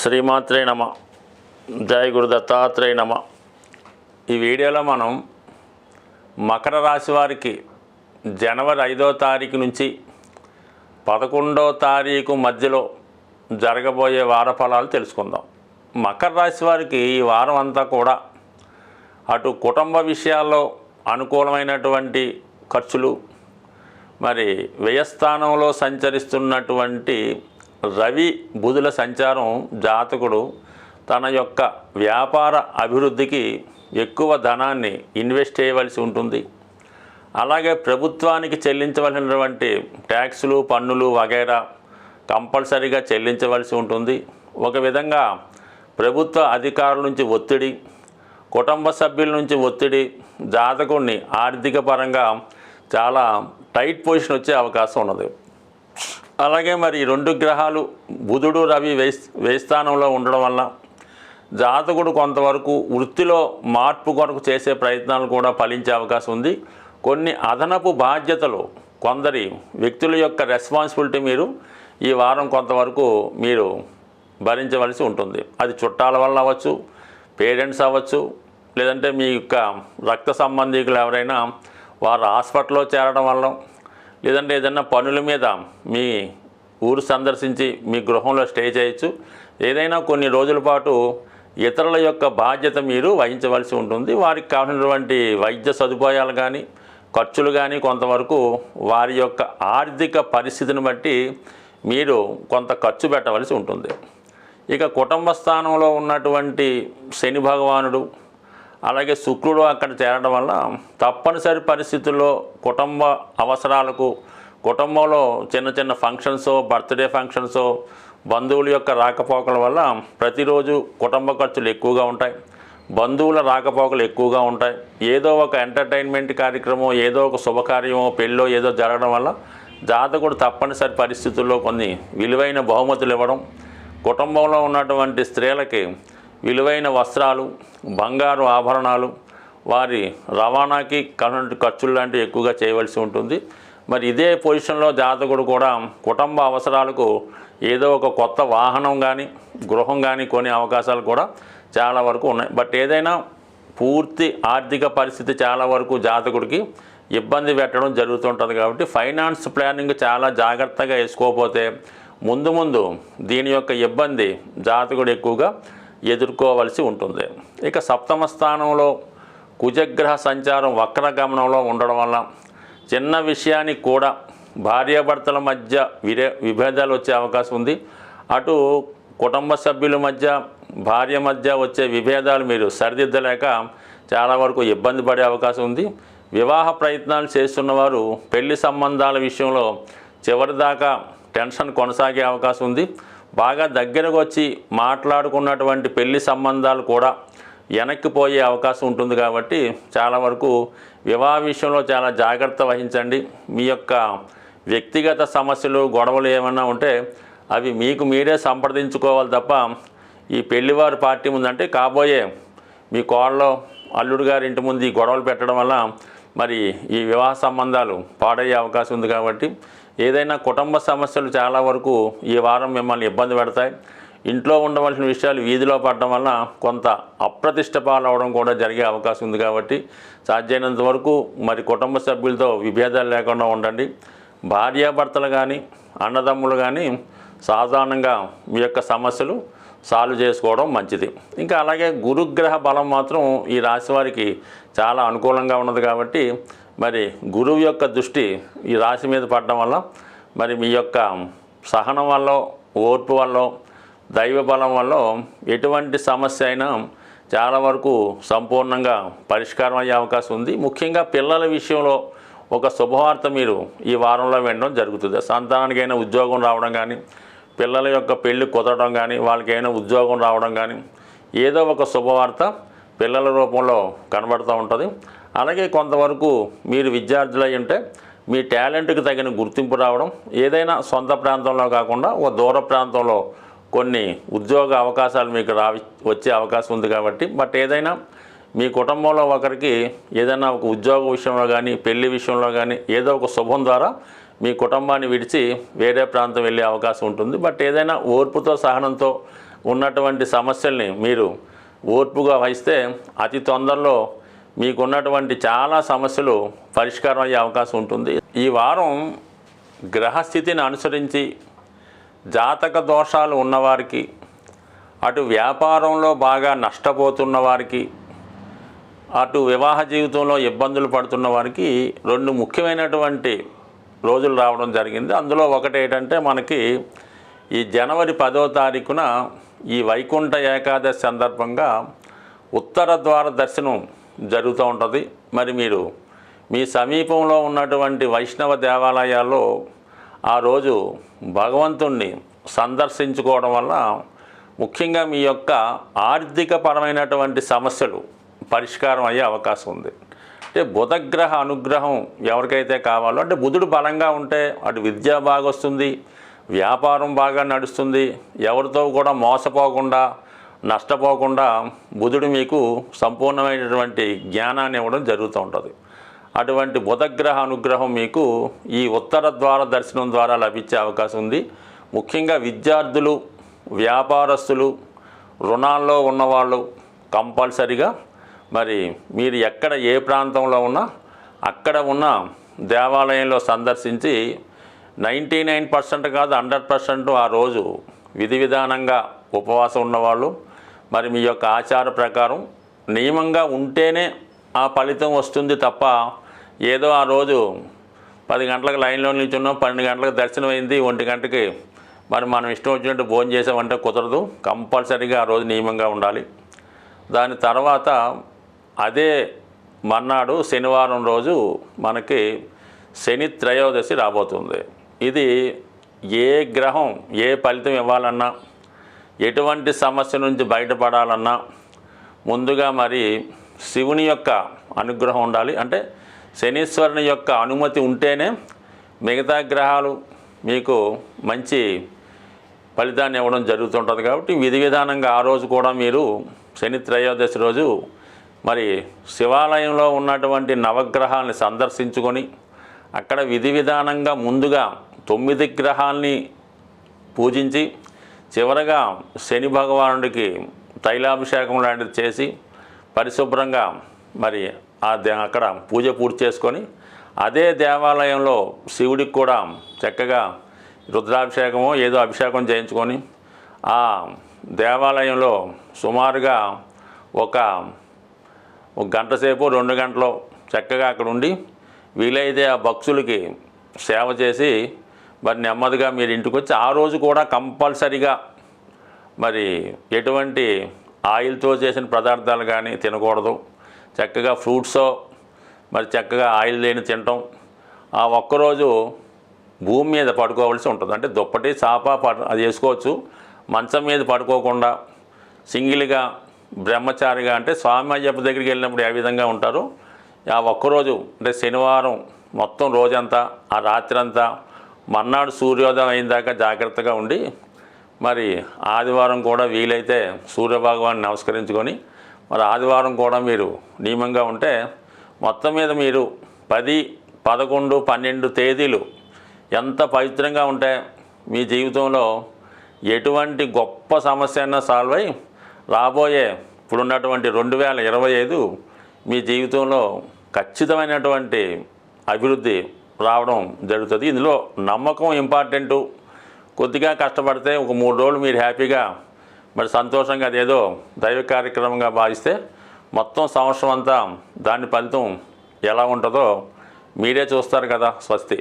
శ్రీమాత్రే నమ. జయ గురు దత్తాత్రేయ నమ. ఈ వీడియోలో మనం మకర రాశి వారికి జనవరి ఐదో తారీఖు నుంచి పదకొండో తారీఖు మధ్యలో జరగబోయే వార ఫలాలు తెలుసుకుందాం. మకర రాశి వారికి ఈ వారం అంతా కూడా అటు కుటుంబ విషయాల్లో అనుకూలమైనటువంటి ఖర్చులు మరి వ్యయస్థానంలో సంచరిస్తున్నటువంటి రవి బుధుల సంచారం జాతకుడు తన యొక్క వ్యాపార అభివృద్ధికి ఎక్కువ ధనాన్ని ఇన్వెస్ట్ చేయవలసి ఉంటుంది. అలాగే ప్రభుత్వానికి చెల్లించవలసినటువంటి ట్యాక్సులు పన్నులు వగైరా కంపల్సరీగా చెల్లించవలసి ఉంటుంది. ఒక విధంగా ప్రభుత్వ అధికారుల నుంచి ఒత్తిడి కుటుంబ సభ్యుల నుంచి ఒత్తిడి జాతకుడిని ఆర్థిక పరంగా చాలా టైట్ పొజిషన్ వచ్చే అవకాశం ఉన్నది. అలాగే మరి ఈ రెండు గ్రహాలు బుధుడు రవి వేస్ వేస్థానంలో ఉండడం వల్ల జాతకుడు కొంతవరకు వృత్తిలో మార్పు కొరకు చేసే ప్రయత్నాలు కూడా ఫలించే అవకాశం ఉంది. కొన్ని అదనపు బాధ్యతలు కొందరి వ్యక్తుల యొక్క రెస్పాన్సిబిలిటీ మీరు ఈ వారం కొంతవరకు మీరు భరించవలసి ఉంటుంది. అది చుట్టాల వల్ల అవ్వచ్చు పేరెంట్స్ అవ్వచ్చు లేదంటే మీ యొక్క రక్త సంబంధికులు ఎవరైనా వారు హాస్పిటల్లో చేరడం వల్ల లేదంటే ఏదైనా పనుల మీద మీ ఊరు సందర్శించి మీ గృహంలో స్టే చేయొచ్చు. ఏదైనా కొన్ని రోజుల పాటు ఇతరుల యొక్క బాధ్యత మీరు వహించవలసి ఉంటుంది. వారికి కావాల్సినటువంటి వైద్య సదుపాయాలు కానీ ఖర్చులు కానీ కొంతవరకు వారి యొక్క ఆర్థిక పరిస్థితిని బట్టి మీరు కొంత ఖర్చు పెట్టవలసి ఉంటుంది. ఇక కుటుంబ స్థానంలో ఉన్నటువంటి శని భగవానుడు అలాగే శుక్రుడు అక్కడ చేరడం వల్ల తప్పనిసరి పరిస్థితుల్లో కుటుంబ అవసరాలకు కుటుంబంలో చిన్న చిన్న ఫంక్షన్స్ బర్త్డే ఫంక్షన్స్ బంధువుల యొక్క రాకపోకల వల్ల ప్రతిరోజు కుటుంబ ఖర్చులు ఎక్కువగా ఉంటాయి. బంధువుల రాకపోకలు ఎక్కువగా ఉంటాయి. ఏదో ఒక ఎంటర్టైన్మెంట్ కార్యక్రమం ఏదో ఒక శుభకార్యమో పెళ్ళో ఏదో జరగడం వల్ల జాతకుడు తప్పనిసరి పరిస్థితుల్లో కొన్ని విలువైన బహుమతులు ఇవ్వడం కుటుంబంలో ఉన్నటువంటి స్త్రీలకి విలువైన వస్త్రాలు బంగారు ఆభరణాలు వారి రవాణాకి కరెంటు ఖర్చులు లాంటివి ఎక్కువగా చేయవలసి ఉంటుంది. మరి ఇదే పొజిషన్లో జాతకుడు కూడా కుటుంబ అవసరాలకు ఏదో ఒక కొత్త వాహనం కానీ గృహం కానీ కొనే అవకాశాలు కూడా చాలా వరకు ఉన్నాయి. బట్ ఏదైనా పూర్తి ఆర్థిక పరిస్థితి చాలా వరకు జాతకుడికి ఇబ్బంది పెట్టడం జరుగుతుంటుంది కాబట్టి ఫైనాన్స్ ప్లానింగ్ చాలా జాగ్రత్తగా వేసుకోకపోతే ముందు ముందు దీని యొక్క ఇబ్బంది జాతకుడు ఎక్కువగా ఎదుర్కోవలసి ఉంటుంది. ఇక సప్తమ స్థానంలో కుజగ్రహ సంచారం వక్ర గమనంలో ఉండడం వల్ల చిన్న విషయానికి కూడా భార్యాభర్తల మధ్య విరే విభేదాలు వచ్చే అవకాశం ఉంది. అటు కుటుంబ సభ్యుల మధ్య భార్య మధ్య వచ్చే విభేదాలు మీరు సరిదిద్దలేక చాలా వరకు ఇబ్బంది పడే అవకాశం ఉంది. వివాహ ప్రయత్నాలు చేస్తున్నవారు పెళ్ళి సంబంధాల విషయంలో చివరిదాకా టెన్షన్ కొనసాగే అవకాశం ఉంది. బాగా దగ్గరకు వచ్చి మాట్లాడుకున్నటువంటి పెళ్ళి సంబంధాలు కూడా వెనక్కిపోయే అవకాశం ఉంటుంది కాబట్టి చాలా వరకు వివాహ విషయంలో చాలా జాగ్రత్త వహించండి. మీ యొక్క వ్యక్తిగత సమస్యలు గొడవలు ఏమైనా ఉంటే అవి మీకు మీరే సంప్రదించుకోవాలి తప్ప ఈ పెళ్ళివారి పార్టీ ముందంటే కాబోయే మీ కోళ్ళలో అల్లుడు గారి ఇంటి ముందు ఈ గొడవలు పెట్టడం వల్ల మరి ఈ వివాహ సంబంధాలు పాడయ్యే అవకాశం ఉంది కాబట్టి ఏదైనా కుటుంబ సమస్యలు చాలా వరకు ఈ వారం మిమ్మల్ని ఇబ్బంది పెడతాయి. ఇంట్లో ఉండవలసిన విషయాలు వీధిలో పడడం వల్ల కొంత అప్రతిష్ట పాలవడం కూడా జరిగే అవకాశం ఉంది కాబట్టి సాధ్యమైనంత వరకు మరి కుటుంబ సభ్యులతో విభేదాలు లేకుండా ఉండండి. భార్యాభర్తలు కానీ అన్నదమ్ములు కానీ సాధారణంగా మీ యొక్క సమస్యలు సాల్వ్ చేసుకోవడం మంచిది. ఇంకా అలాగే గురుగ్రహ బలం మాత్రం ఈ రాశి వారికి చాలా అనుకూలంగా ఉన్నది కాబట్టి మరి గురువు యొక్క దృష్టి ఈ రాశి మీద పడడం వల్ల మరి మీ యొక్క సహనం వల్ల ఓర్పు వల్ల దైవ బలం వల్ల ఎటువంటి సమస్య అయినా చాలా వరకు సంపూర్ణంగా పరిష్కారం అయ్యే అవకాశం ఉంది. ముఖ్యంగా పిల్లల విషయంలో ఒక శుభవార్త మీరు ఈ వారంలో వినడం జరుగుతుంది. సంతానానికైనా ఉద్యోగం రావడం కానీ పిల్లల యొక్క పెళ్ళి కుదరడం కానీ వాళ్ళకైనా ఉద్యోగం రావడం కానీ ఏదో ఒక శుభవార్త పిల్లల రూపంలో కనబడుతూ ఉంటుంది. అలాగే కొంతవరకు మీరు విద్యార్థులు అయి ఉంటే మీ టాలెంట్కి తగిన గుర్తింపు రావడం ఏదైనా సొంత ప్రాంతంలో కాకుండా ఒక దూర ప్రాంతంలో కొన్ని ఉద్యోగ అవకాశాలు మీకు రావి వచ్చే అవకాశం ఉంది కాబట్టి బట్ ఏదైనా మీ కుటుంబంలో ఒకరికి ఏదైనా ఒక ఉద్యోగ విషయంలో కానీ పెళ్ళి విషయంలో కానీ ఏదో ఒక శుభం ద్వారా మీ కుటుంబాన్ని విడిచి వేరే ప్రాంతం వెళ్ళే అవకాశం ఉంటుంది. బట్ ఏదైనా ఓర్పుతో సహనంతో ఉన్నటువంటి సమస్యల్ని మీరు ఓర్పుగా వహిస్తే అతి తొందరలో మీకున్నటువంటి చాలా సమస్యలు పరిష్కారం అయ్యే అవకాశం ఉంటుంది. ఈ వారం గ్రహస్థితిని అనుసరించి జాతక దోషాలు ఉన్నవారికి అటు వ్యాపారంలో బాగా నష్టపోతున్న వారికి అటు వివాహ జీవితంలో ఇబ్బందులు పడుతున్న వారికి రెండు ముఖ్యమైనటువంటి రోజులు రావడం జరిగింది. అందులో ఒకటి ఏంటంటే మనకి ఈ జనవరి పదో తారీఖున ఈ వైకుంఠ ఏకాదశి సందర్భంగా ఉత్తర ద్వార దర్శనం జరుగుతూ ఉంటుంది. మరి మీరు మీ సమీపంలో ఉన్నటువంటి వైష్ణవ దేవాలయాల్లో ఆ రోజు భగవంతుణ్ణి సందర్శించుకోవడం వల్ల ముఖ్యంగా మీ యొక్క ఆర్థిక పరమైనటువంటి సమస్యలు పరిష్కారం అయ్యే అవకాశం ఉంది. అంటే బుధగ్రహ అనుగ్రహం ఎవరికైతే కావాలో అంటే బుధుడు బలంగా ఉంటే అటు విద్య బాగా వస్తుంది వ్యాపారం బాగా నడుస్తుంది ఎవరితో కూడా మోసపోకుండా నష్టపోకుండా బుధుడు మీకు సంపూర్ణమైనటువంటి జ్ఞానాన్ని ఇవ్వడం జరుగుతూ ఉంటుంది. అటువంటి బుధగ్రహ అనుగ్రహం మీకు ఈ ఉత్తర ద్వార దర్శనం ద్వారా లభించే అవకాశం ఉంది. ముఖ్యంగా విద్యార్థులు వ్యాపారస్తులు రుణాల్లో ఉన్నవాళ్ళు కంపల్సరిగా మరి మీరు ఎక్కడ ఏ ప్రాంతంలో ఉన్నా అక్కడ ఉన్న దేవాలయంలో సందర్శించి నైంటీ నైన్ పర్సెంట్ కాదు హండ్రెడ్ పర్సెంట్ ఆ రోజు విధి విధానంగా ఉపవాసం ఉన్నవాళ్ళు మరి మీ యొక్క ఆచార ప్రకారం నియమంగా ఉంటేనే ఆ ఫలితం వస్తుంది తప్ప ఏదో ఆ రోజు పది గంటలకు లైన్లో నిల్చున్నాం పన్నెండు గంటలకు దర్శనం అయింది ఒంటి గంటకి మరి మనం ఇష్టం వచ్చినట్టు భోజనం చేసామంటే కుదరదు. కంపల్సరీగా ఆ రోజు నియమంగా ఉండాలి. దాని తర్వాత అదే మర్నాడు శనివారం రోజు మనకి శని త్రయోదశి రాబోతుంది. ఇది ఏ గ్రహం ఏ ఫలితం ఇవ్వాలన్నా ఎటువంటి సమస్య నుంచి బయటపడాలన్నా ముందుగా మరి శివుని యొక్క అనుగ్రహం ఉండాలి. అంటే శనీశ్వరుని యొక్క అనుమతి ఉంటేనే మిగతా గ్రహాలు మీకు మంచి ఫలితాన్ని ఇవ్వడం జరుగుతుంటుంది కాబట్టి విధి విధానంగా ఆ రోజు కూడా మీరు శని త్రయోదశి రోజు మరి శివాలయంలో ఉన్నటువంటి నవగ్రహాలని సందర్శించుకొని అక్కడ విధి విధానంగా ముందుగా తొమ్మిది గ్రహాల్ని పూజించి చివరగా శని భగవానుడికి తైలాభిషేకం లాంటిది చేసి పరిశుభ్రంగా మరి ఆ దే అక్కడ పూజ పూర్తి చేసుకొని అదే దేవాలయంలో శివుడికి కూడా చక్కగా రుద్రాభిషేకమో ఏదో అభిషేకం చేయించుకొని ఆ దేవాలయంలో సుమారుగా ఒక ఒక గంట సేపు రెండు గంటలు చక్కగా అక్కడ ఉండి వీలైతే ఆ భక్తులకి సేవ చేసి మరి నెమ్మదిగా మీరు ఇంటికి వచ్చి ఆ రోజు కూడా కంపల్సరిగా మరి ఎటువంటి ఆయిల్తో చేసిన పదార్థాలు కానీ తినకూడదు. చక్కగా ఫ్రూట్సో మరి చక్కగా ఆయిల్ లేని తినటం ఆ ఒక్కరోజు భూమి మీద పడుకోవాల్సి ఉంటుంది. అంటే దుప్పటి చాప అది వేసుకోవచ్చు. మంచం మీద పడుకోకుండా సింగిల్గా బ్రహ్మచారిగా అంటే స్వామి అయ్యప్ప దగ్గరికి వెళ్ళినప్పుడు ఏ విధంగా ఉంటారు? ఆ ఒక్కరోజు అంటే శనివారం మొత్తం రోజంతా ఆ రాత్రంతా మర్నాడు సూర్యోదయం అయిన దాకా జాగ్రత్తగా ఉండి మరి ఆదివారం కూడా వీలైతే సూర్యభగవాన్ని నమస్కరించుకొని మరి ఆదివారం కూడా మీరు నియమంగా ఉంటే మొత్తం మీద మీరు పది పదకొండు పన్నెండు తేదీలు ఎంత పవిత్రంగా ఉంటే మీ జీవితంలో ఎటువంటి గొప్ప సమస్య అయినా సాల్వ్ అయ్యి రాబోయే ఇప్పుడున్నటువంటి రెండు వేల ఇరవై ఐదు మీ జీవితంలో ఖచ్చితమైనటువంటి అభివృద్ధి రావడం జరుగుతుంది. ఇందులో నమ్మకం ఇంపార్టెంటు. కొద్దిగా కష్టపడితే ఒక మూడు రోజులు మీరు హ్యాపీగా మరి సంతోషంగా అదేదో దైవ కార్యక్రమంగా భావిస్తే మొత్తం సంవత్సరం అంతా దాని ఫలితం ఎలా ఉంటుందో మీరే చూస్తారు కదా స్వస్తి.